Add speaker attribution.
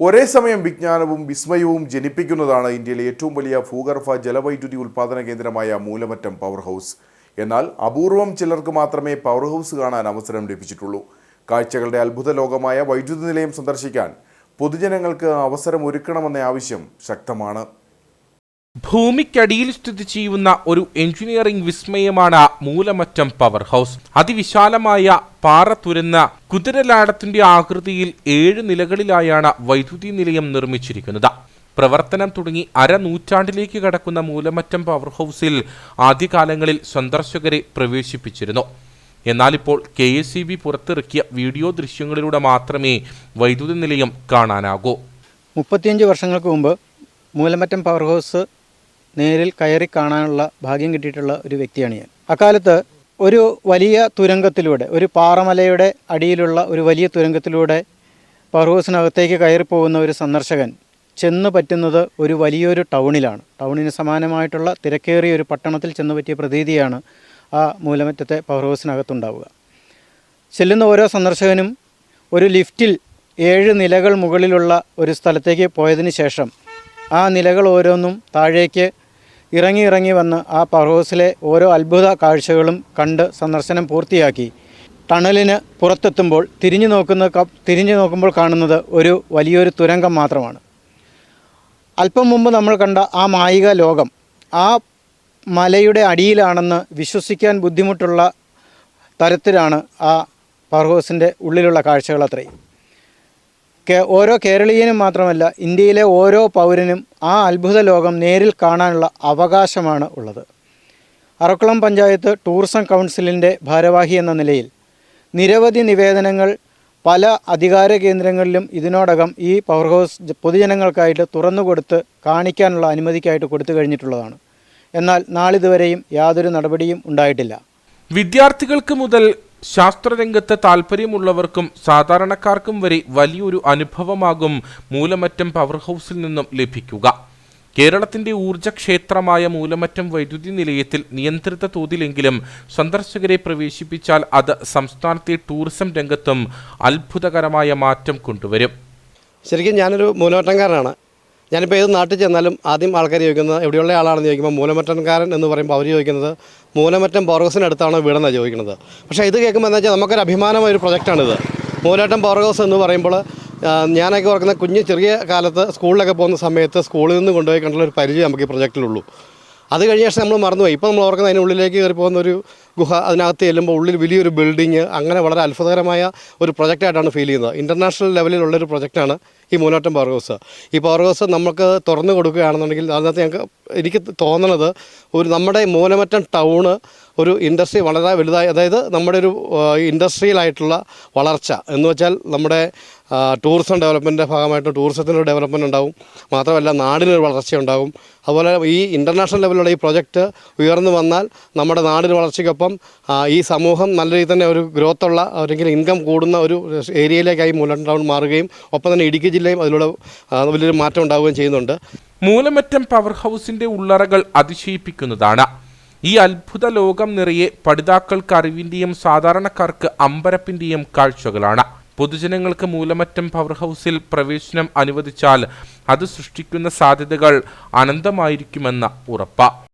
Speaker 1: ഒരേ സമയം വിജ്ഞാനവും വിസ്മയവും ജനിപ്പിക്കുന്നതാണ് ഇന്ത്യയിലെ ഏറ്റവും വലിയ ഭൂഗർഭ ജലവൈദ്യുതി ഉൽപ്പാദന കേന്ദ്രമായ മൂലമറ്റം പവർ ഹൗസ് എന്നാൽ അപൂർവം ചിലർക്ക് മാത്രമേ പവർ ഹൗസ് കാണാൻ അവസരം ലഭിച്ചിട്ടുള്ളൂ. കാഴ്ചകളുടെ അത്ഭുത ലോകമായ വൈദ്യുതി നിലയം സന്ദർശിക്കാൻ പൊതുജനങ്ങൾക്ക് അവസരം ഒരുക്കണമെന്ന ആവശ്യം ശക്തമാണ്.
Speaker 2: ഭൂമിക്കടിയിൽ സ്ഥിതി ചെയ്യുന്ന ഒരു എഞ്ചിനീയറിംഗ് വിസ്മയമാണ് മൂലമറ്റം പവർ ഹൗസ്. അതിവിശാലമായ പാറ തുരന്ന കുതിരലാടത്തിന്റെ ആകൃതിയിൽ ഏഴ് നിലകളിലായാണ് വൈദ്യുതി നിലയം നിർമ്മിച്ചിരിക്കുന്നത്. പ്രവർത്തനം തുടങ്ങി അരനൂറ്റാണ്ടിലേക്ക് കടക്കുന്ന മൂലമറ്റം പവർ ഹൗസിൽ ആദ്യകാലങ്ങളിൽ സന്ദർശകരെ പ്രവേശിപ്പിച്ചിരുന്നു. എന്നാൽ ഇപ്പോൾ കെ എസ് സി ബി പുറത്തിറക്കിയ വീഡിയോ ദൃശ്യങ്ങളിലൂടെ മാത്രമേ വൈദ്യുതി നിലയം കാണാനാകൂ.
Speaker 3: മുപ്പത്തിയഞ്ച് വർഷങ്ങൾക്ക് മുമ്പ് മൂലമറ്റം പവർ ഹൗസ് നേരിൽ കയറി കാണാനുള്ള ഭാഗ്യം കിട്ടിയിട്ടുള്ള ഒരു വ്യക്തിയാണ് ഞാൻ. അക്കാലത്ത് ഒരു വലിയ തുരങ്കത്തിലൂടെ ഒരു പാറമലയുടെ അടിയിലുള്ള ഒരു വലിയ തുരങ്കത്തിലൂടെ പവർ കയറിപ്പോകുന്ന ഒരു സന്ദർശകൻ ചെന്ന് പറ്റുന്നത് ഒരു വലിയൊരു ടൗണിലാണ്. ടൗണിന് സമാനമായിട്ടുള്ള തിരക്കേറിയ ഒരു പട്ടണത്തിൽ ചെന്ന് പറ്റിയ പ്രതീതിയാണ് ആ മൂലമറ്റത്തെ പവർഹൗസിനകത്തുണ്ടാവുക ചെല്ലുന്ന ഓരോ സന്ദർശകനും ഒരു ലിഫ്റ്റിൽ ഏഴ് നിലകൾ മുകളിലുള്ള ഒരു സ്ഥലത്തേക്ക് പോയതിന് ശേഷം ആ നിലകൾ ഓരോന്നും താഴേക്ക് ഇറങ്ങി ഇറങ്ങി വന്ന് ആ പവർ ഓരോ അത്ഭുത കാഴ്ചകളും കണ്ട് സന്ദർശനം പൂർത്തിയാക്കി. ടണലിന് പുറത്തെത്തുമ്പോൾ തിരിഞ്ഞു നോക്കുന്ന തിരിഞ്ഞു നോക്കുമ്പോൾ കാണുന്നത് ഒരു വലിയൊരു തുരങ്കം മാത്രമാണ്. അല്പം മുമ്പ് നമ്മൾ കണ്ട ആ മായിക ലോകം ആ മലയുടെ അടിയിലാണെന്ന് വിശ്വസിക്കാൻ ബുദ്ധിമുട്ടുള്ള തരത്തിലാണ് ആ പവർഹൗസിന്റെ ഉള്ളിലുള്ള കാഴ്ചകൾ അത്രയും. ഓരോ കേരളീയനും മാത്രമല്ല ഇന്ത്യയിലെ ഓരോ പൗരനും ആ അത്ഭുത ലോകം നേരിൽ കാണാനുള്ള അവകാശമാണ് ഉള്ളത്. അറക്കുളം പഞ്ചായത്ത് ടൂറിസം കൗൺസിലിന്റെ ഭാരവാഹി എന്ന നിലയിൽ നിരവധി നിവേദനങ്ങൾ പല അധികാര കേന്ദ്രങ്ങളിലും ഇതിനോടകം ഈ പവർ ഹൗസ് പൊതുജനങ്ങൾക്കായിട്ട് തുറന്നു കൊടുത്ത് കാണിക്കാനുള്ള അനുമതിക്കായിട്ട് കൊടുത്തു കഴിഞ്ഞിട്ടുള്ളതാണ്. എന്നാൽ നാളിതുവരെയും യാതൊരു നടപടിയും ഉണ്ടായിട്ടില്ല.
Speaker 2: വിദ്യാർത്ഥികൾക്ക് മുതൽ ശാസ്ത്രരംഗത്ത് താല്പര്യമുള്ളവർക്കും സാധാരണക്കാർക്കും വരെ വലിയൊരു അനുഭവമാകും മൂലമറ്റം പവർ ഹൗസിൽ നിന്നും ലഭിക്കുക. കേരളത്തിന്റെ ഊർജക്ഷേത്രമായ മൂലമറ്റം വൈദ്യുതി നിലയത്തിൽ നിയന്ത്രിത തോതിലെങ്കിലും സന്ദർശകരെ പ്രവേശിപ്പിച്ചാൽ അത് സംസ്ഥാനത്തെ ടൂറിസം രംഗത്തും അത്ഭുതകരമായ മാറ്റം കൊണ്ടുവരും.
Speaker 4: ശരിക്കും ഞാനൊരു മൂലമറ്റംകാരനാണ്. ഞാനിപ്പോൾ ഏത് നാട്ടിൽ ചെന്നാലും ആദ്യം ആൾക്കാർ ചോദിക്കുന്നത് എവിടെയുള്ള ആളാണെന്ന് ചോദിക്കുമ്പോൾ മൂലമറ്റൻകാരൻ എന്ന് പറയുമ്പോൾ അവർ ചോദിക്കുന്നത് മൂലമറ്റം ബോർഗസിനടുത്താണോ വീടെന്നാണ് ചോദിക്കുന്നത്. പക്ഷേ ഇത് കേൾക്കുമ്പോൾ എന്താ വെച്ചാൽ നമുക്കൊരു അഭിമാനമായ ഒരു പ്രൊജക്റ്റാണിത്. മൂലമറ്റം ബോർഗസ് എന്ന് പറയുമ്പോൾ ഞാനൊക്കെ ഓർക്കുന്ന കുഞ്ഞ് ചെറിയ കാലത്ത് സ്കൂളിലൊക്കെ പോകുന്ന സമയത്ത് സ്കൂളിൽ നിന്ന് കൊണ്ടുപോയി കണ്ടുള്ള ഒരു പരിചയം നമുക്ക് ഈ പ്രൊജക്റ്റിലുള്ളൂ. അത് കഴിഞ്ഞ ശേഷം നമ്മൾ മറന്നുപോയി. ഇപ്പോൾ നമ്മൾ ഓർക്കുന്ന അതിനുള്ളിലേക്ക് കയറി പോകുന്ന ഒരു ഗുഹ അതിനകത്ത് ചെല്ലുമ്പോൾ ഉള്ളിൽ വലിയൊരു ബിൽഡിങ് അങ്ങനെ വളരെ അത്ഭുതകരമായ ഒരു പ്രൊജക്റ്റായിട്ടാണ് ഫീൽ ചെയ്യുന്നത്. ഇന്റർനാഷണൽ ലെവലിലുള്ളൊരു പ്രൊജക്റ്റാണ് ഈ മൂലോട്ടം പവർ ഹൗസ് ഈ പവർ ഹൗസ് നമുക്ക് തുറന്നു കൊടുക്കുകയാണെന്നുണ്ടെങ്കിൽ അതിനകത്ത് ഞങ്ങൾക്ക് എനിക്ക് തോന്നണത് ഒരു നമ്മുടെ മൂലമറ്റം ടൗണ് ഒരു ഇൻഡസ്ട്രി വളരെ വലുതായി അതായത് നമ്മുടെ ഒരു ഇൻഡസ്ട്രിയലായിട്ടുള്ള വളർച്ച. എന്ന് വെച്ചാൽ നമ്മുടെ ടൂറിസം ഡെവലപ്മെന്റിന്റെ ഭാഗമായിട്ട് ടൂറിസത്തിനൊരു ഡെവലപ്മെന്റ് ഉണ്ടാവും. മാത്രമല്ല നാടിനൊരു വളർച്ച ഉണ്ടാവും അതുപോലെ ഈ ഇന്റർനാഷണൽ ലെവലിലുള്ള ഈ പ്രൊജക്റ്റ് ഉയർന്നു വന്നാൽ നമ്മുടെ നാടിന് വളർച്ചയ്ക്കൊപ്പം ഈ സമൂഹം നല്ല രീതിയിൽ തന്നെ ഒരു ഗ്രോത്തുള്ള അല്ലെങ്കിൽ ഇൻകം കൂടുന്ന ഒരു ഏരിയയിലേക്കായി മൂലം ടൗൺ മാറുകയും ഒപ്പം തന്നെ ഇടുക്കി ജില്ലയും അതിലൂടെ വലിയൊരു മാറ്റം ഉണ്ടാവുകയും ചെയ്യുന്നുണ്ട്.
Speaker 2: മൂലമറ്റം പവർ ഹൗസിന്റെ ഉള്ളറകൾ അതിശയിപ്പിക്കുന്നതാണ്. ഈ അത്ഭുത ലോകം നിറയെ പഠിതാക്കൾക്ക് അറിവിന്റെയും സാധാരണക്കാർക്ക് അമ്പരപ്പിന്റെയും കാഴ്ചകളാണ്. പൊതുജനങ്ങൾക്ക് മൂലമറ്റം പവർ ഹൗസിൽ പ്രവേശനം അനുവദിച്ചാൽ അത് സൃഷ്ടിക്കുന്ന സാധ്യതകൾ അനന്തമായിരിക്കുമെന്ന ഉറപ്പ.